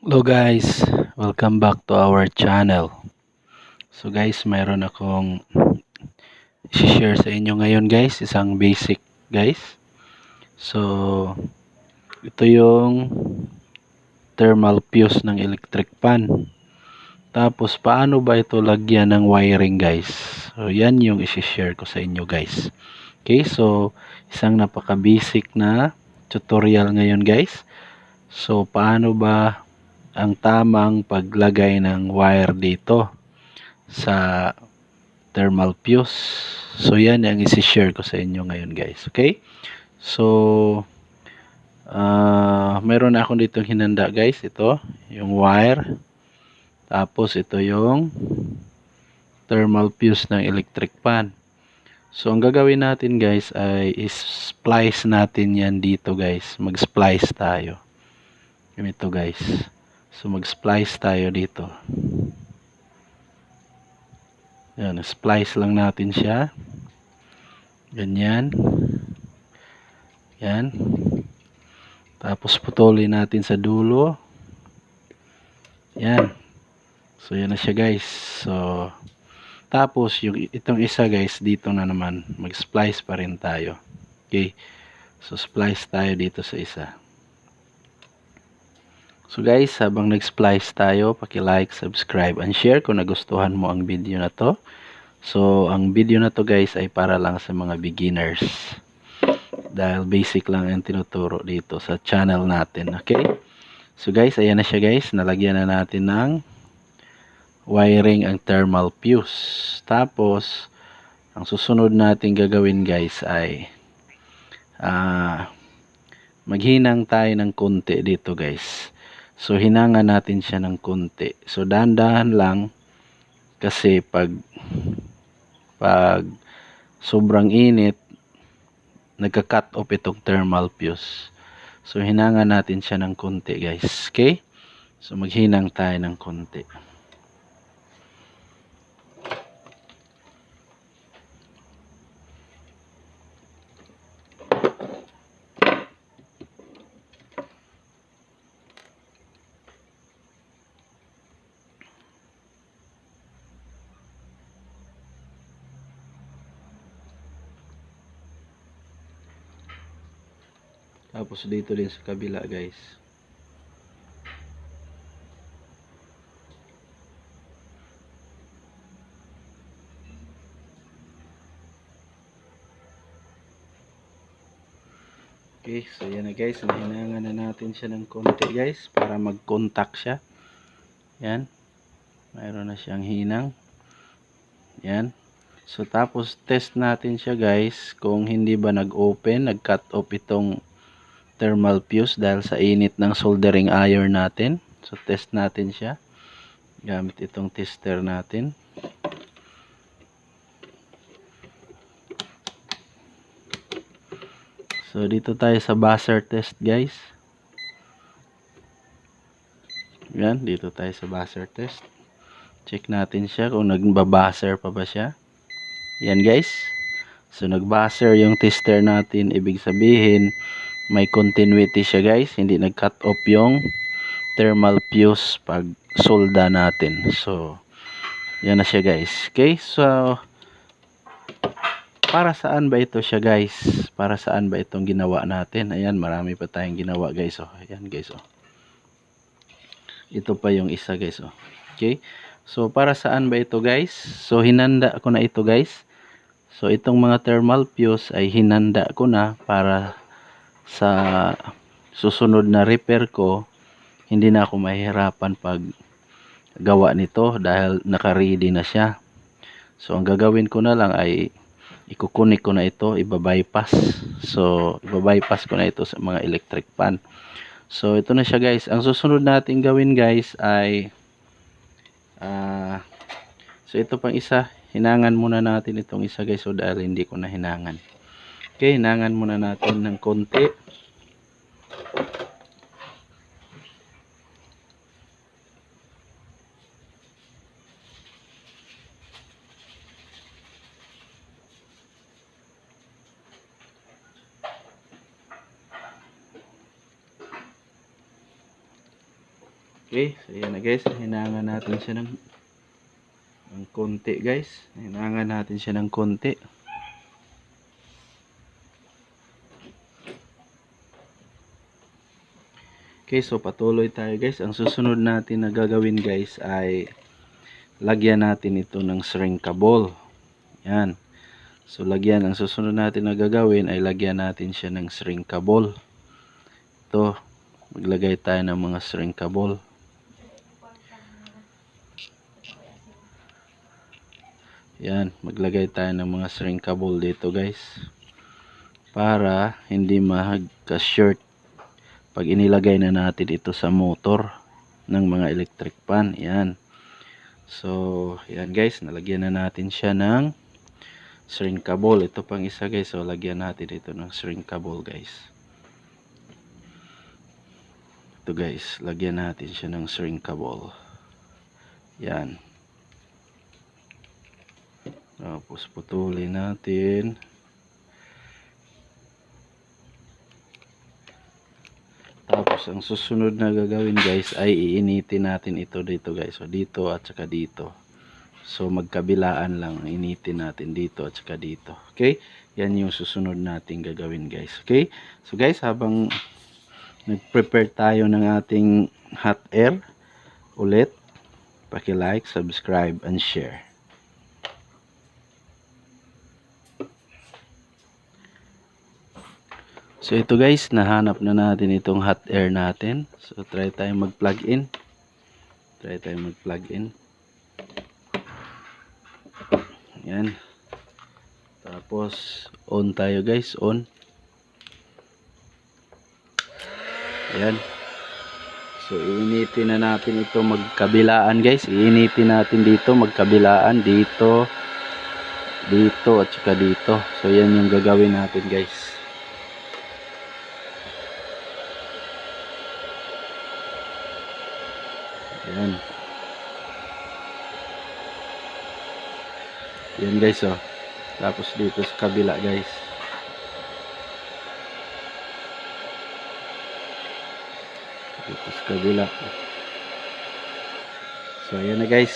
Hello guys, welcome back to our channel. So guys, mayroon akong share sa inyo ngayon guys, isang basic guys. So ito yung thermal fuse ng electric fan. Tapos paano ba ito lagyan ng wiring guys? So yan yung i-share ko sa inyo guys. Okay, so isang napaka basic na tutorial ngayon guys. So paano ba ang tamang paglagay ng wire dito sa thermal fuse. So yan ang isi-share ko sa inyo ngayon guys. Okay? So uh, meron na akong dito hinanda guys. Ito, yung wire. Tapos ito yung thermal fuse ng electric fan. So ang gagawin natin guys ay is-splice natin yan dito guys. Mag-splice tayo. Ganito guys. So mag-splice tayo dito. Yan, splice lang natin siya. Ganyan. Yan. Tapos putulin natin sa dulo. Yan. So yan na siya guys. So tapos yung itong isa guys dito na naman mag-splice pa rin tayo. Okay. So splice tayo dito sa isa. So guys, habang nag-splice tayo, paki-like, subscribe, and share kung nagustuhan mo ang video na to. So, ang video na to guys ay para lang sa mga beginners. Dahil basic lang ang tinuturo dito sa channel natin. Okay? So guys, ayan na siya guys. Nalagyan na natin ng wiring ang thermal fuse. Tapos, ang susunod natin gagawin guys ay uh, maghinang tayo ng konti dito guys So hinanga natin siya ng konti. So dahan-dahan lang kasi pag pag sobrang init nagka-cut off itong thermal fuse. So hinanga natin siya ng konti guys. Okay? So maghinang tayo ng konti. Tapos dito din sa kabila guys. Okay, so yan na guys. Nahinangan na natin siya ng konti guys para mag-contact siya. Yan. Mayroon na siyang hinang. Yan. So tapos test natin siya guys kung hindi ba nag-open, nag-cut off itong thermal fuse dahil sa init ng soldering iron natin. So test natin siya gamit itong tester natin. So dito tayo sa buzzer test guys. Yan, dito tayo sa buzzer test. Check natin siya kung nagbabuzzer pa ba siya. Yan guys. So nagbuzzer yung tester natin, ibig sabihin may continuity siya guys. Hindi nag cut off yung thermal fuse pag solda natin. So yan na siya guys. Okay so para saan ba ito siya guys? Para saan ba itong ginawa natin? Ayan marami pa tayong ginawa guys. Oh ayan guys oh. Ito pa yung isa guys oh. Okay so para saan ba ito guys? So hinanda ko na ito guys. So itong mga thermal fuse ay hinanda ko na para sa susunod na repair ko hindi na ako mahihirapan pag gawa nito dahil naka-ready na siya. So ang gagawin ko na lang ay ikukunik ko na ito ibabypass. So ibabypass ko na ito sa mga electric fan. So ito na siya guys. Ang susunod natin gawin guys ay uh, so ito pang isa. Hinangan muna natin itong isa guys so dahil hindi ko na hinangan Okay, hinangan muna natin ng konti. Okay, so yan na guys. Hinangan natin siya ng, ng konti guys. Hinangan natin siya ng konti. Okay, so patuloy tayo guys. Ang susunod natin na gagawin guys ay lagyan natin ito ng shrinkable. Yan. So lagyan, ang susunod natin na gagawin ay lagyan natin siya ng shrinkable. Ito, maglagay tayo ng mga shrinkable. Yan, maglagay tayo ng mga shrinkable dito guys. Para hindi magka-short pag inilagay na natin ito sa motor ng mga electric pan. Yan. So, yan guys, nalagyan na natin siya ng shrinkable. Ito pang isa guys, so lagyan natin ito ng shrinkable guys. Ito guys, lagyan natin siya ng shrinkable. Yan. Tapos putulin natin. Tapos ang susunod na gagawin guys ay iinitin natin ito dito guys. So dito at saka dito. So magkabilaan lang initin natin dito at saka dito. Okay? Yan yung susunod natin gagawin guys. Okay? So guys habang nag-prepare tayo ng ating hot air ulit paki-like, subscribe and share. So ito guys, nahanap na natin itong hot air natin. So try tayo mag-plug in. Try tayo mag-plug in. Yan. Tapos on tayo guys, on. Yan. So iinitin na natin ito magkabilaan guys. Iinitin natin dito magkabilaan dito dito at saka dito. So yan yung gagawin natin guys. Yan. Yan guys oh. Tapos dito sa kabila guys. Dito sa kabila. So yan na guys.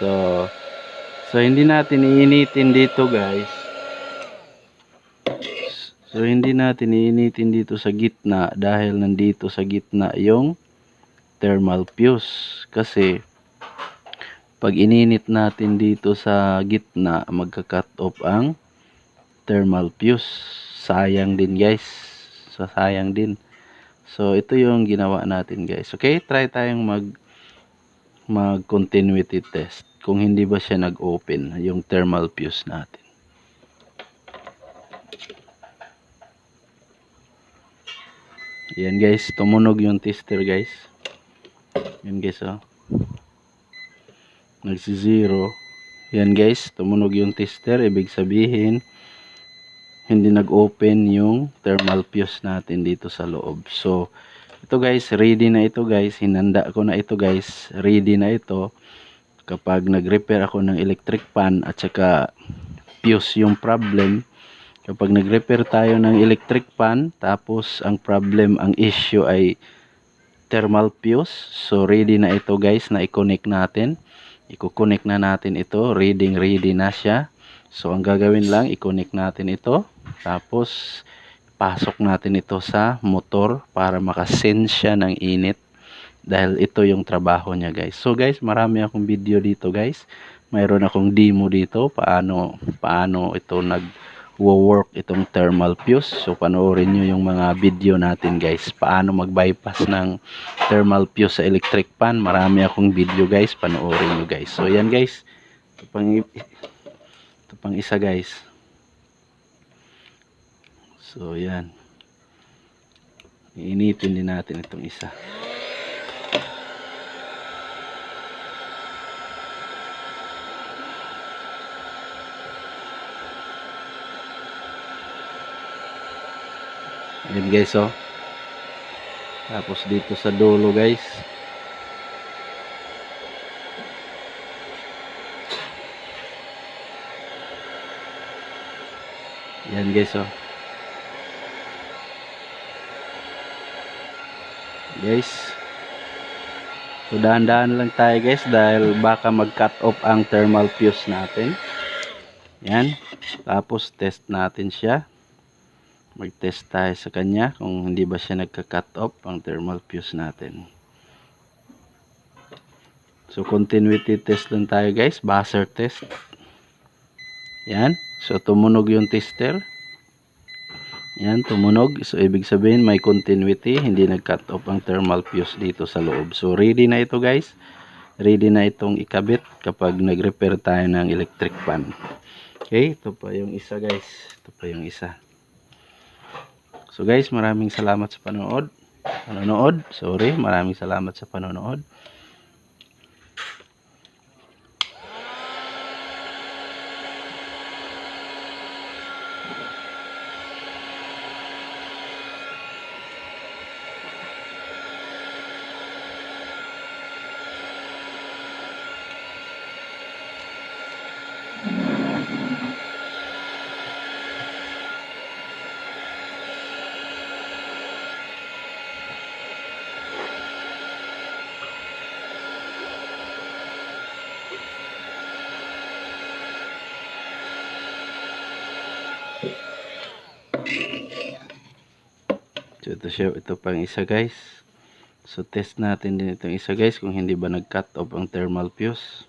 So So hindi natin iinitin dito guys. So hindi natin iinitin dito sa gitna dahil nandito sa gitna yung thermal fuse kasi pag ininit natin dito sa gitna magka-cut off ang thermal fuse sayang din guys. So sayang din. So ito yung ginawa natin guys. Okay? Try tayong mag mag continuity test kung hindi ba siya nag-open yung thermal fuse natin. Yan guys. Tumunog yung tester guys yan guys oh. Nagsi zero. Yan guys, tumunog yung tester. Ibig sabihin, hindi nag-open yung thermal fuse natin dito sa loob. So, ito guys, ready na ito guys. Hinanda ko na ito guys. Ready na ito. Kapag nag-repair ako ng electric pan at saka fuse yung problem. Kapag nag-repair tayo ng electric pan, tapos ang problem, ang issue ay thermal fuse. So ready na ito guys na i-connect natin. I-connect na natin ito. Reading ready na siya. So ang gagawin lang i-connect natin ito. Tapos pasok natin ito sa motor para makasense siya ng init. Dahil ito yung trabaho niya guys. So guys marami akong video dito guys. Mayroon akong demo dito paano paano ito nag wo-work itong thermal fuse. So panoorin nyo yung mga video natin guys. Paano mag-bypass ng thermal fuse sa electric pan. Marami akong video guys. Panoorin nyo guys. So yan guys. Ito pang, ito pang isa guys. So yan. Iinitin din natin itong isa. Yan guys oh. Tapos dito sa dulo guys. Yan guys oh. Guys. So dahan-dahan lang tayo guys dahil baka mag-cut off ang thermal fuse natin. Yan. Tapos test natin siya. Mag-test tayo sa kanya kung hindi ba siya nagka-cut off ang thermal fuse natin. So continuity test lang tayo guys, buzzer test. Yan. So tumunog yung tester. Yan, tumunog. So, ibig sabihin may continuity, hindi nag-cut off ang thermal fuse dito sa loob. So, ready na ito guys. Ready na itong ikabit kapag nag-repair tayo ng electric fan. Okay, ito pa yung isa guys. Ito pa yung isa. So guys, maraming salamat sa panonood. Panonood, sorry, maraming salamat sa panonood. Ito siya, ito pang isa guys. So test natin din itong isa guys kung hindi ba nag-cut off ang thermal fuse.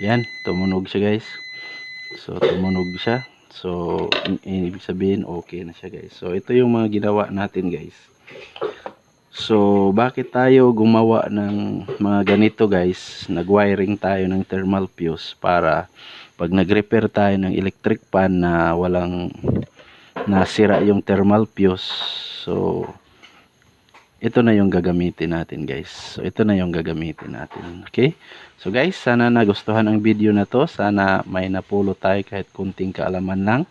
Yan, tumunog siya guys. So tumunog siya. So ibig sabihin okay na siya guys. So ito yung mga ginawa natin guys. So bakit tayo gumawa ng mga ganito guys? Nag-wiring tayo ng thermal fuse para pag nag-repair tayo ng electric pan na walang nasira yung thermal fuse so ito na yung gagamitin natin guys. So ito na yung gagamitin natin okay? So guys sana nagustuhan ang video na to. Sana may napulo tayo kahit kunting kaalaman lang.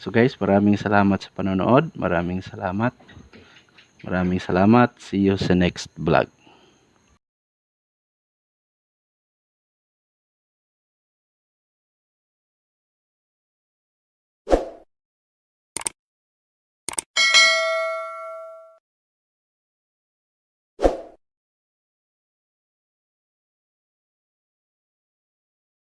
So guys maraming salamat sa panonood. Maraming salamat maraming salamat. See you sa next vlog